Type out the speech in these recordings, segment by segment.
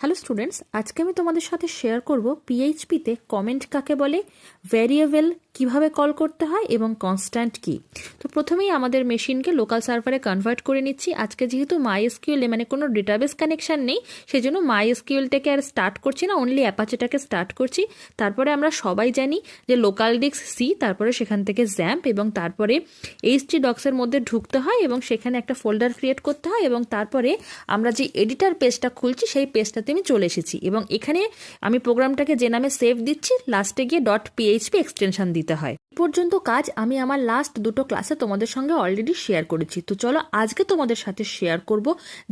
Hello students আজকে আমি তোমাদের সাথে শেয়ার করব পিএইচপিতে কমেন্ট কাকে বলে ভ্যারিয়েবল কীভাবে কল করতে হয় এবং কনস্ট্যান্ট কি। তো প্রথমেই আমাদের মেশিনকে লোকাল সার্ভারে কনভার্ট করে নিচ্ছি। আজকে যেহেতু মাই এসকিউএলে মানে কোনো ডেটাবেস কানেকশান নেই সেই জন্য মাই এসকিউএলটাকে আর স্টার্ট করছি না অনলি অ্যাপাচেটাকে স্টার্ট করছি। তারপরে আমরা সবাই জানি যে লোকাল ডিস্ক সি তারপরে সেখান থেকে জ্যাম্প এবং তারপরে এইচটি ডক্সের মধ্যে ঢুকতে হয় এবং সেখানে একটা ফোল্ডার ক্রিয়েট করতে হয় এবং তারপরে আমরা যে এডিটার পেজটা খুলছি, সেই পেজটাতে আমি চলে এসেছি এবং এখানে আমি প্রোগ্রামটাকে যে নামে সেভ দিচ্ছি লাস্টে গিয়ে ডট পিএইচপি এক্সটেনশান দিতে হয়। পর্যন্ত কাজ আমি আমার লাস্ট দুটো ক্লাসে তোমাদের সঙ্গে অলরেডি শেয়ার করেছি। তো চলো আজকে তোমাদের সাথে শেয়ার করব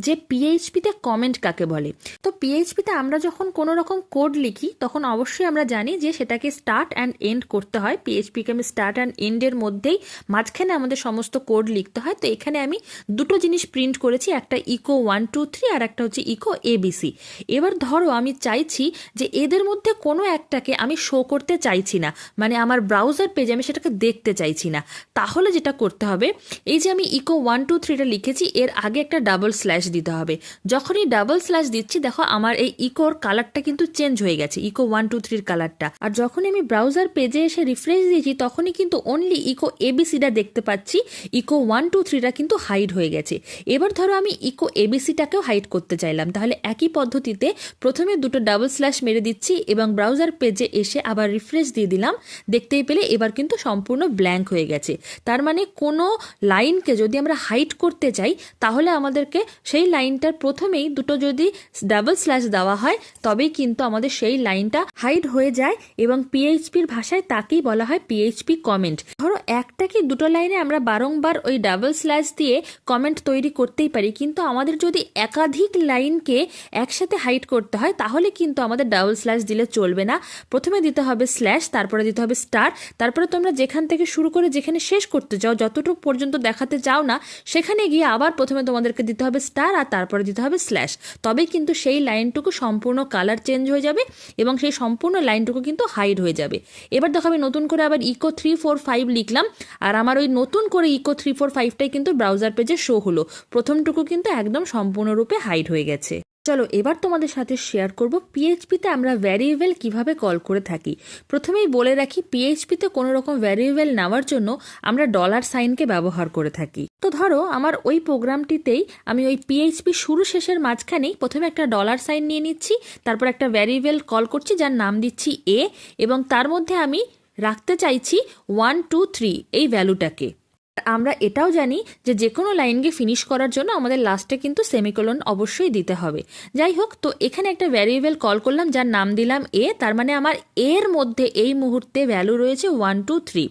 যে পিএইচপিতে কমেন্ট কাকে বলে। তো পিএইচপিতে আমরা যখন কোনো রকম কোড লিখি, তখন অবশ্যই আমরা জানি যে সেটাকে স্টার্ট অ্যান্ড এন্ড করতে হয়। পিএইচপিকে আমি স্টার্ট অ্যান্ড এন্ডের মধ্যেই মাঝখানে আমাদের সমস্ত কোড লিখতে হয়। তো এখানে আমি দুটো জিনিস প্রিন্ট করেছি, একটা ইকো ওয়ান টু থ্রি আর একটা হচ্ছে ইকো এবিসি এবার ধরো আমি চাইছি যে এদের মধ্যে কোনো একটাকে আমি শো করতে চাইছি না। মানে আমার ব্রাউজার পেজে আমি সেটাকে দেখতে চাইছি না। তাহলে যেটা করতে হবে, এই যে আমি ইকো ওয়ান টু থ্রিটা লিখেছি, এর আগে একটা ডাবল স্ল্যাশ দিতে হবে। যখনই ডাবল স্ল্যাশ দিচ্ছি, দেখো আমার এই ইকোর কালারটা কিন্তু চেঞ্জ হয়ে গেছে ইকো ওয়ান টু থ্রির কালারটা আর যখনই আমি ব্রাউজার পেজে এসে রিফ্রেশ দিয়েছি, তখনই কিন্তু অনলি ইকো এবিসিটা দেখতে পাচ্ছি ইকো ওয়ান টু থ্রিটা কিন্তু হাইড হয়ে গেছে। এবার ধরো আমি ইকো এবিসিটাকেও হাইড করতে চাইলাম, তাহলে একই পদ্ধতিতে প্রথমে দুটো ডাবল স্ল্যাশ মেরে দিচ্ছি এবং ব্রাউজার পেজে এসে আবার রিফ্রেশ দিয়ে দিলাম। দেখতেই পেলে এবার কিন্তু সম্পূর্ণ ব্ল্যাঙ্ক হয়ে গেছে। তার মানে কোনো লাইনকে যদি আমরা হাইড করতে চাই, তাহলে আমাদেরকে সেই লাইনটার প্রথমেই দুটো যদি ডাবল স্ল্যাশ দেওয়া হয়, তবেই কিন্তু আমাদের সেই লাইনটা হাইড হয়ে যায় এবং পিএইচপির ভাষায় তাকেই বলা হয় পিএইচপি কমেন্ট ধরো একটা কি দুটো লাইনে আমরা বারংবার ওই ডাবল স্ল্যাশ দিয়ে কমেন্ট তৈরি করতেই পারি, কিন্তু আমাদের যদি একাধিক লাইনকে একসাথে হাইড করতে হয়, তাহলে কিন্তু আমাদের ডাবল স্ল্যাশ দিলে চলবে না। প্রথমে দিতে হবে স্ল্যাশ তারপরে দিতে হবে স্টার তারপরে তোমরা যেখান থেকে শুরু করে যেখানে শেষ করতে চাও যতটুকু পর্যন্ত দেখাতে চাও না, সেখানে গিয়ে আবার প্রথমে তোমাদেরকে দিতে হবে স্টার আর তারপরে দিতে হবে স্ল্যাশ তবেই কিন্তু সেই লাইনটুকু সম্পূর্ণ কালার চেঞ্জ হয়ে যাবে এবং সেই সম্পূর্ণ লাইনটুকু কিন্তু হাইড হয়ে যাবে। এবার দেখো আমি নতুন করে আবার ইকো থ্রি ফোর ফাইভ লিখলাম আর আমার ওই নতুন করে ইকো থ্রি ফোর ফাইভটাই কিন্তু ব্রাউজার পেজে শো হলো। প্রথমটুকু কিন্তু একদম সম্পূর্ণরূপে হাইড হয়ে গেছে। চলো, এবার তোমাদের সাথে শেয়ার করব পিএইচপিতে আমরা ভ্যারিয়েবল কীভাবে কল করে থাকি। প্রথমেই বলে রাখি পিএইচপিতে কোনো রকম ভ্যারিয়েবল নেওয়ার জন্য আমরা ডলার সাইনকে ব্যবহার করে থাকি। তো ধরো, আমার ওই প্রোগ্রামটিতেই আমি ওই পিএইচপি শুরু শেষের মাঝখানেই প্রথমে একটা ডলার সাইন নিয়ে নিচ্ছি, তারপর একটা ভ্যারিয়েবল কল করছি, যার নাম দিচ্ছি এ এবং তার মধ্যে আমি রাখতে চাইছি ওয়ান টু থ্রি এই ভ্যালুটাকে আমরা এটাও জানি যে যে কোনো লাইনকে ফিনিশ করার জন্য আমাদের লাস্টে কিন্তু সেমিকোলন অবশ্যই দিতে হবে। যাই হোক, তো এখানে একটা ভ্যারিয়েবল কল করলাম, যার নাম দিলাম এ তার মানে আমার এর মধ্যে এই মুহূর্তে ভ্যালু রয়েছে ওয়ান টু থ্রি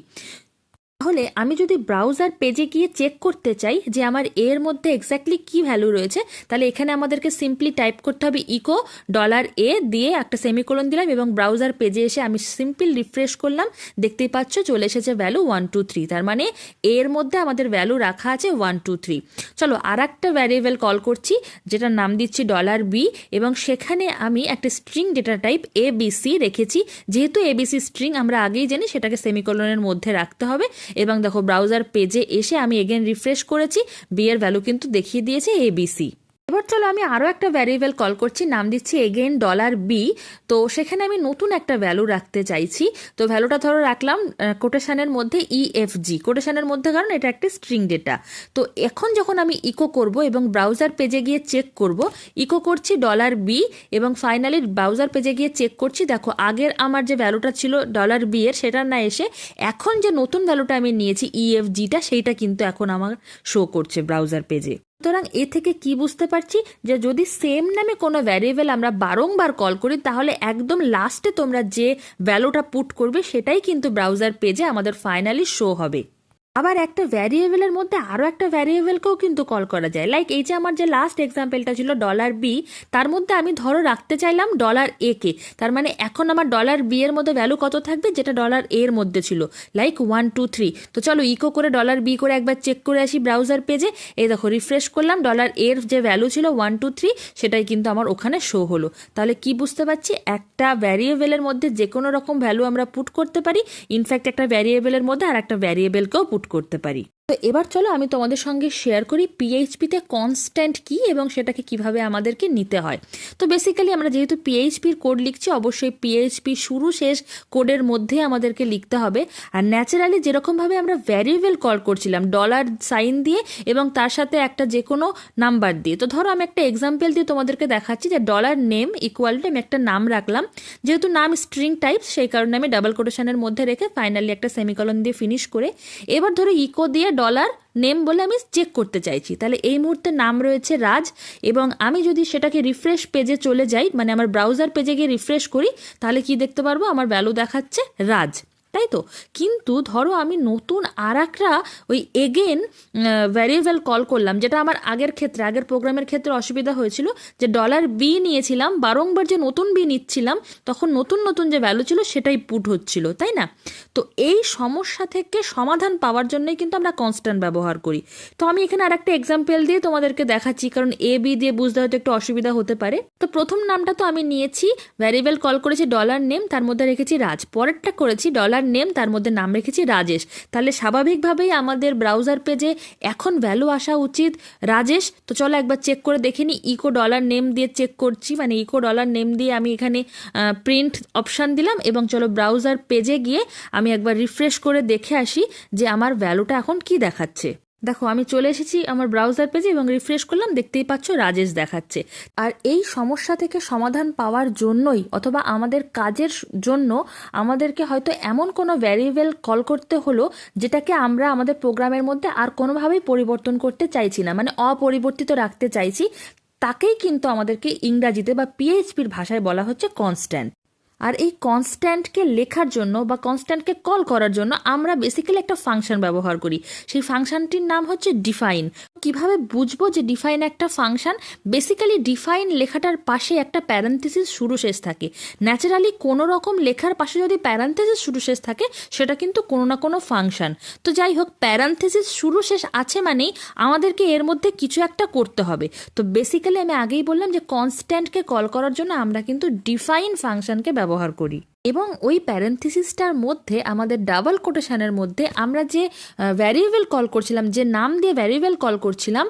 তাহলে আমি যদি ব্রাউজার পেজে গিয়ে চেক করতে চাই যে আমার এর মধ্যে এক্স্যাক্টলি কি ভ্যালু রয়েছে, তাহলে এখানে আমাদেরকে সিম্পলি টাইপ করতে হবে ইকো ডলার এ দিয়ে একটা সেমিকোলন দিলাম এবং ব্রাউজার পেজে এসে আমি সিম্পল রিফ্রেশ করলাম। দেখতেই পাচ্ছ চলে এসেছে ভ্যালু ওয়ান টু থ্রি তার মানে এর মধ্যে আমাদের ভ্যালু রাখা আছে ওয়ান টু থ্রি চলো আর একটা ভ্যারিয়েবল কল করছি, যেটার নাম দিচ্ছি ডলার বি এবং সেখানে আমি একটা স্ট্রিং ডেটা টাইপ এ রেখেছি। যেহেতু এবিসি স্ট্রিং আমরা আগেই জানি, সেটাকে সেমিকোলনের মধ্যে রাখতে হবে। এবং দেখো ব্রাউজার পেজে এসে আমি এগেন রিফ্রেশ করেছি বি এর ভ্যালু কিন্তু দেখিয়ে দিয়েছে এবিসি এবার চলো আমি আরও একটা ভ্যারিয়েবল কল করছি। নাম দিচ্ছি এগেন ডলার বি তো সেখানে আমি নতুন একটা ভ্যালু রাখতে চাইছি। তো ভ্যালুটা ধরো রাখলাম কোটেশানের মধ্যে ইএফজি কোটেশানের মধ্যে কারণ এটা একটা স্ট্রিং ডেটা তো এখন যখন আমি ইকো করব এবং ব্রাউজার পেজে গিয়ে চেক করব ইকো করছি ডলার বি এবং ফাইনালি ব্রাউজার পেজে গিয়ে চেক করছি, দেখো আগের আমার যে ভ্যালুটা ছিল ডলার বি এর, সেটা না এসে এখন যে নতুন ভ্যালুটা আমি নিয়েছি ইএফজিটা সেইটা কিন্তু এখন আমার শো করছে ব্রাউজার পেজে সুতরাং এ থেকে কি বুঝতে পারছি? যে যদি সেম নামে কোনো ভ্যারিয়েবল আমরা বারংবার কল করি, তাহলে একদম লাস্টে তোমরা যে ভ্যালুটা পুট করবে, সেটাই কিন্তু ব্রাউজার পেজে আমাদের ফাইনালি শো হবে। আবার একটা ভ্যারিয়েবলের মধ্যে আরও একটা ভ্যারিয়েবলকেও কিন্তু কল করা যায়। লাইক এই যে আমার যে লাস্ট এক্সাম্পলটা ছিল ডলার বি তার মধ্যে আমি ধরো রাখতে চাইলাম ডলার এ কে। তার মানে এখন আমার ডলার বি এর মধ্যে ভ্যালু কত থাকবে? যেটা ডলার এর মধ্যে ছিল। লাইক ওয়ান টু থ্রি তো চলো ইকো করে ডলার বি করে একবার চেক করে আসি ব্রাউজার পেজে এই দেখো রিফ্রেশ করলাম ডলার এর যে ভ্যালু ছিল ওয়ান টু থ্রি সেটাই কিন্তু আমার ওখানে শো হলো। তাহলে কি বুঝতে পারছি? একটা ভ্যারিয়েবলের মধ্যে যে কোনো রকম ভ্যালু আমরা পুট করতে পারি। ইনফ্যাক্ট একটা ভ্যারিয়েবলের মধ্যে আর একটা ভ্যারিয়েবলকেও পুট করতে পারি। তো এবার চলো আমি তোমাদের সঙ্গে শেয়ার করি পিএইচপিতে কনস্ট্যান্ট কি এবং সেটাকে কীভাবে আমাদেরকে নিতে হয়। তো বেসিক্যালি আমরা যেহেতু পিএইচপির কোড লিখছি, অবশ্যই পিএইচপি শুরু শেষ কোডের মধ্যে আমাদেরকে লিখতে হবে। আর ন্যাচারালি যেরকমভাবে আমরা ভ্যারিয়েবল কল করছিলাম ডলার সাইন দিয়ে এবং তার সাথে একটা যে কোনো নাম্বার দিয়ে। তো ধরো আমি একটা এক্সাম্পল দিয়ে তোমাদেরকে দেখাচ্ছি যে ডলার নেম ইকুয়াল টু আমি একটা নাম রাখলাম। যেহেতু নাম স্ট্রিং টাইপ সেই কারণে আমি ডাবল কোটেশনের মধ্যে রেখে ফাইনালি একটা সেমিকলন দিয়ে ফিনিশ করে। এবার ধরো ইকো দিয়ে ডলার নেম বলে আমি চেক করতে চাইছি। তাহলে এই মুহূর্তে নাম রয়েছে রাজ এবং আমি যদি সেটাকে রিফ্রেশ পেজে চলে যাই মানে আমার ব্রাউজার পেজে গিয়ে রিফ্রেশ করি, তাহলে কি দেখতে পারব? আমার ভ্যালু দেখাচ্ছে রাজ। তাই তো? কিন্তু ধরো আমি নতুন আর একটা ওই এগেন ভ্যারিয়েবল কল করলাম, যেটা আমার আগের ক্ষেত্রে, আগের প্রোগ্রামের ক্ষেত্রে অসুবিধা হয়েছিল, যে ডলার বি নিয়েছিলাম, বারংবার যে নতুন বি নিচ্ছিলাম, তখন নতুন নতুন যে ভ্যালু ছিল সেটাই পুট হচ্ছিল, তাই না? তো এই সমস্যা থেকে সমাধান পাওয়ার জন্যই কিন্তু আমরা কনস্ট্যান্ট ব্যবহার করি। তো আমি এখানে আর একটা এক্সাম্পল দিয়ে তোমাদেরকে দেখাচ্ছি, কারণ এ বি দিয়ে বুঝতে হয়তো একটু অসুবিধা হতে পারে। তো প্রথম নামটা তো আমি নিয়েছি ভ্যারিয়েবল কল করেছি ডলার নেম তার মধ্যে রেখেছি রাজ, পরেরটা করেছি ডলার নেম তার মধ্যে নাম রেখেছি রাজেশ। তাহলে স্বাভাবিকভাবেই আমাদের ব্রাউজার পেজে এখন ভ্যালু আসা উচিত। রাজেশ, তো চলো একবার চেক করে দেখে নিই ইকো ডলার নেম দিয়ে চেক করছি। মানে ইকো ডলার নেম দিয়ে আমি এখানে প্রিন্ট অপশান দিলাম এবং চলো ব্রাউজার পেজে গিয়ে আমি একবার রিফ্রেশ করে দেখে আসি যে আমার ভ্যালুটা এখন কি দেখাচ্ছে। দেখো, আমি চলে এসেছি আমার ব্রাউজার পেজে এবং রিফ্রেশ করলাম, দেখতেই পাচ্ছ রাজেশ দেখাচ্ছে। আর এই সমস্যা থেকে সমাধান পাওয়ার জন্যই অথবা আমাদের কাজের জন্য আমাদেরকে হয়তো এমন কোনো ভ্যারিয়েবল কল করতে হলো, যেটাকে আমরা আমাদের প্রোগ্রামের মধ্যে আর কোনোভাবেই পরিবর্তন করতে চাইছি না মানে অপরিবর্তিত রাখতে চাইছি। তাকেই কিন্তু আমাদেরকে ইংরাজিতে বা পিএইচপির ভাষায় বলা হচ্ছে কনস্ট্যান্ট আর এই কনস্ট্যান্টকে লেখার জন্য বা কনস্ট্যান্টকে কল করার জন্য আমরা বেসিক্যালি একটা ফাংশন ব্যবহার করি। সেই ফাংশনটির নাম হচ্ছে ডিফাইন কীভাবে বুঝব যে ডিফাইন একটা ফাংশন বেসিক্যালি ডিফাইন লেখাটার পাশে একটা প্যারেন্থেসিস শুরু শেষ থাকে। ন্যাচারালি কোনো রকম লেখার পাশে যদি প্যারেন্থেসিস শুরু শেষ থাকে, সেটা কিন্তু কোনো না কোনো ফাংশন তো যাই হোক প্যারেন্থেসিস শুরু শেষ আছে মানেই আমাদেরকে এর মধ্যে কিছু একটা করতে হবে। তো বেসিক্যালি আমি আগেই বললাম যে কনস্ট্যান্টকে কল করার জন্য আমরা কিন্তু ডিফাইন ফাংশনকে ব্যবহার করি। এবং ওই প্যারেন্থিসিসটার মধ্যে, আমাদের ডাবল কোটেশনের মধ্যে আমরা যে ভ্যারিয়েবল কল করছিলাম, যে নাম দিয়ে ভ্যারিয়েবল কল করছিলাম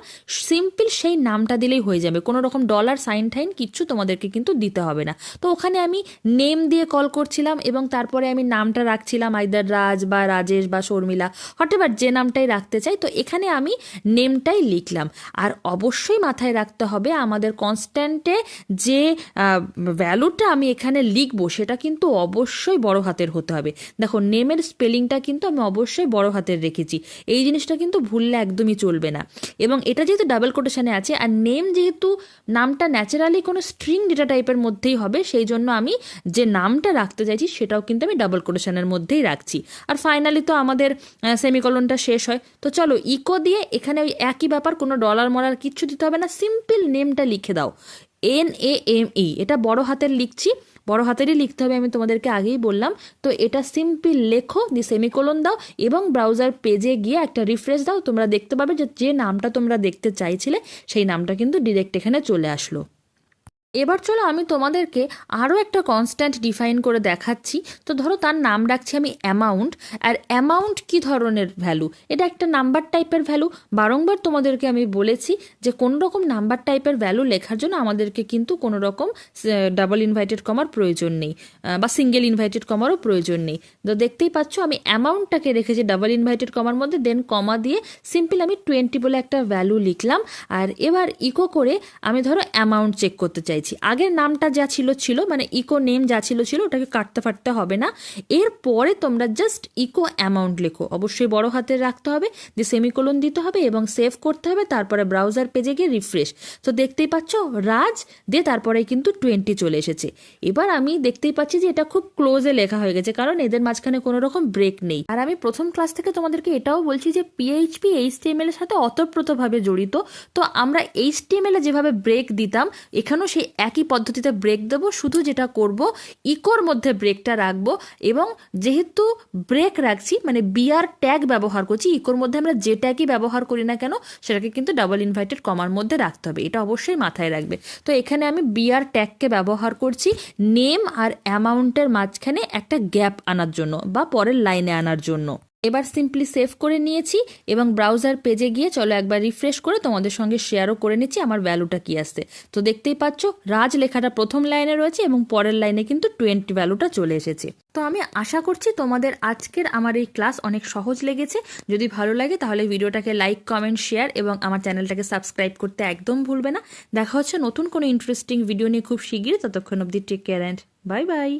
সিম্পল সেই নামটা দিলেই হয়ে যাবে। কোনো রকম ডলার সাইন টাইন কিচ্ছু তোমাদেরকে কিন্তু দিতে হবে না। তো ওখানে আমি নেম দিয়ে কল করছিলাম এবং তারপরে আমি নামটা রাখছিলাম আইদার রাজ বা রাজেশ বা শর্মিলা হটেবার যে নামটাই রাখতে চাই, তো এখানে আমি নেমটাই লিখলাম। আর অবশ্যই মাথায় রাখতে হবে, আমাদের কনস্ট্যান্টে যে ভ্যালুটা আমি এখানে লিখব, সেটা কিন্তু অবশ্যই বড় হাতের হতে হবে। দেখো, নেমের স্পেলিংটা কিন্তু আমি অবশ্যই বড় হাতের রেখেছি। এই জিনিসটা কিন্তু ভুললে একদমই চলবে না। এবং এটা যেহেতু ডাবল কোটেশনে আছে, আর নেম যেহেতু নামটা ন্যাচারালি কোনো স্ট্রিং ডেটা টাইপের মধ্যেই হবে, সেই জন্য আমি যে নামটা রাখতে চাইছি, সেটাও কিন্তু আমি ডাবল কোটেশনের মধ্যেই রাখছি। আর ফাইনালি তো আমাদের সেমিকলনটা শেষ হয়। তো চলো ইকো দিয়ে এখানে ওই একই ব্যাপার, কোনো ডলার মলার কিচ্ছু দিতে হবে না। সিম্পল নেমটা লিখে দাও। এন এ এম ই এটা বড় হাতের লিখছি। বড় হাতেরই লিখতে হবে, আমি তোমাদেরকে আগেই বললাম। তো এটা সিম্পল লেখো, দিয়ে সেমিকোলন দাও এবং ব্রাউজার পেজে গিয়ে একটা রিফ্রেশ দাও। তোমরা দেখতে পাবে যে যে নামটা তোমরা দেখতে চাইছিলে, সেই নামটা কিন্তু ডিরেক্ট এখানে চলে আসলো। এবার চলো আমি তোমাদেরকে আরও একটা কনস্ট্যান্ট ডিফাইন করে দেখাচ্ছি। তো ধরো তার নাম রাখছি আমি অ্যামাউন্ট আর অ্যামাউন্ট কি ধরনের ভ্যালু এটা একটা নাম্বার টাইপের ভ্যালু বারংবার তোমাদেরকে আমি বলেছি যে কোন রকম নাম্বার টাইপের ভ্যালু লেখার জন্য আমাদেরকে কিন্তু কোনো রকম ডাবল ইনভাইটেড কমার প্রয়োজন নেই বা সিঙ্গেল ইনভাইটেড কমারও প্রয়োজন নেই। তো দেখতেই পাচ্ছ আমি অ্যামাউন্টটাকে রেখেছি ডাবল ইনভাইটেড কমার মধ্যে দেন কমা দিয়ে সিম্পল আমি টোয়েন্টি বলে একটা ভ্যালু লিখলাম। আর এবার ইকো করে আমি ধরো অ্যামাউন্ট চেক করতে চাই চাইছি আগের নামটা যা ছিল ছিল মানে ইকো নেম যা ছিল ছিল, ওটাকে কাটতে ফাটতে হবে না। এরপরে তোমরা জাস্ট ইকো অ্যামাউন্ট লেখো। অবশ্যই বড় হাতের রাখতে হবে, যে সেমিকোলন দিতে হবে এবং সেভ করতে হবে, তারপরে ব্রাউজার পেজে গিয়ে রিফ্রেশ তো দেখতেই পাচ্ছ, রাজ, দিয়ে তারপরে কিন্তু টোয়েন্টি চলে এসেছে। এবার আমি দেখতেই পাচ্ছি যে এটা খুব ক্লোজে লেখা হয়ে গেছে, কারণ এদের মাঝখানে কোনো রকম ব্রেক নেই। আর আমি প্রথম ক্লাস থেকে তোমাদেরকে এটাও বলছি যে পিএইচপি এইচটিএমএল এর সাথে অতপ্রতভাবে জড়িত। তো আমরা এইচটিএমএল এ যেভাবে ব্রেক দিতাম, এখানেও সেই একই পদ্ধতিতে ব্রেক দেবো, শুধু যেটা করব ইকোর মধ্যে ব্রেকটা রাখব এবং যেহেতু ব্রেক রাখছি মানে বিআর ট্যাগ ব্যবহার করছি ইকোর মধ্যে আমরা যে ট্যাগই ব্যবহার করি না কেন, সেটাকে কিন্তু ডাবল ইনভাইটেড কমার মধ্যে রাখতে হবে। এটা অবশ্যই মাথায় রাখবে। তো এখানে আমি বিআর ট্যাগকে ব্যবহার করছি নেম আর অ্যামাউন্টের মাঝখানে একটা গ্যাপ আনার জন্য বা পরের লাইনে আনার জন্য। এবার সিম্পলি সেভ করে নিয়েছি এবং ব্রাউজার পেজে গিয়ে চলো একবার রিফ্রেশ করে তোমাদের সঙ্গে শেয়ারও করে নিচ্ছি, আমার ভ্যালুটা কি আসছে তো দেখতেই পাচ্ছ, রাজ লেখাটা প্রথম লাইনে রয়েছে এবং পরের লাইনে কিন্তু টোয়েন্টি ভ্যালুটা চলে এসেছে। তো আমি আশা করছি তোমাদের আজকের আমার এই ক্লাস অনেক সহজ লেগেছে। যদি ভালো লাগে তাহলে ভিডিওটাকে লাইক কমেন্ট শেয়ার এবং আমার চ্যানেলটাকে সাবস্ক্রাইব করতে একদম ভুলবে না। দেখা হচ্ছে নতুন কোনো ইন্টারেস্টিং ভিডিও নিয়ে খুব শিগগিরই, ততক্ষণ অবধি take care and bye bye